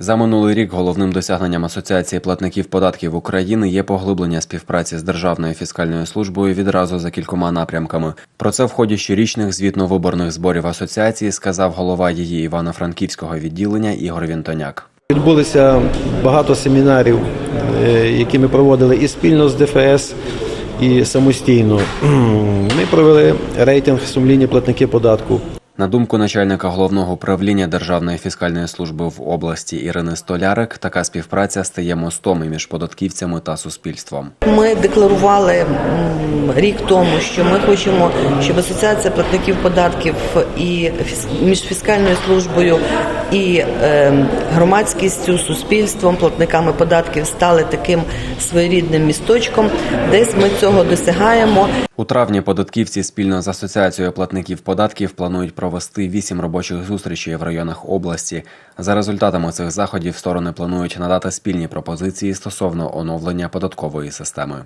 За минулий рік головним досягненням Асоціації платників податків України є поглиблення співпраці з Державною фіскальною службою відразу за кількома напрямками. Про це в ході щорічних звітно-виборних зборів асоціації сказав голова її Івано-Франківського відділення Ігор Вінтоняк. Відбулося багато семінарів, е, які ми проводили і спільно з ДФС, і самостійно. Ми провели рейтинг сумління платники податку. На думку начальника головного управління Державної фіскальної служби в області Ірини Столярик, така співпраця стає мостом між податківцями та суспільством. Ми декларували рік тому, що ми хочемо, щоб асоціація платників податків і між фіскальною службою і е, громадськістю, суспільством, платниками податків стали таким своєрідним місточком. Десь ми цього досягаємо. У травні податківці спільно з асоціацією платників податків планують провести вісім робочих зустрічей в районах області. За результатами цих заходів сторони планують надати спільні пропозиції стосовно оновлення податкової системи.